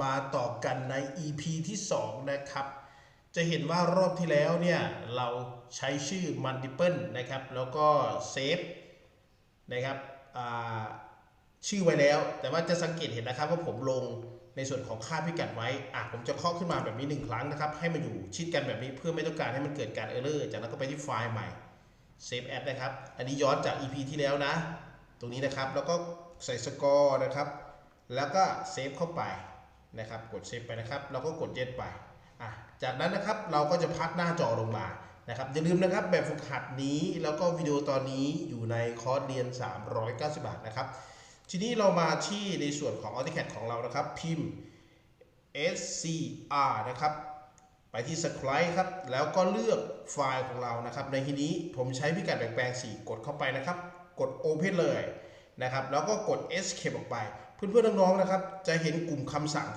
มาต่อกันใน EP ที่ 2 นะครับ จะเห็นว่ารอบที่แล้วเนี่ย เราใช้ชื่อ multiple นะครับ แล้วก็เซฟนะครับชื่อไว้แล้ว แต่ว่าจะสังเกตเห็นนะครับว่าผมลงในส่วนของค่าพิกัดไว้อะผมจะเคาะขึ้นมาแบบนี้หนึ่งครั้งนะครับ ให้มันอยู่ชิดกันแบบนี้เพื่อไม่ต้องการให้มันเกิดการเออร์เลอร์จากนั้นก็ไปที่ไฟล์ใหม่เซฟแอดนะครับ อันนี้ย้อนจาก EP ที่แล้วนะ ตรงนี้นะครับ แล้วก็ใส่สกอร์นะครับ แล้วก็เซฟเข้าไป นะครับ กดเซฟไปนะครับแล้วก็กดเย็ดไปอะจากนั้นนะครับเราก็จะพักหน้าจอลงมานะครับอย่าลืมนะครับแบบฝึกหัดนี้แล้วก็วิดีโอตอนนี้อยู่ในคอร์สเรียน 390 บาทนะครับ ทีนี้เรามาที่ในส่วนของ AutoCAD ของเรานะครับ พิมพ์ scr นะครับ ไปที่ subscribe ครับ แล้วก็เลือกไฟล์ของเรานะครับ ในที่นี้ผมใช้พิกัดแปลง 4 กดเข้าไปนะครับ กด open เลยนะครับ แล้วก็กด escape ออกไป เพื่อนๆน้องๆนะครับ จะเห็นกลุ่มคำสั่ง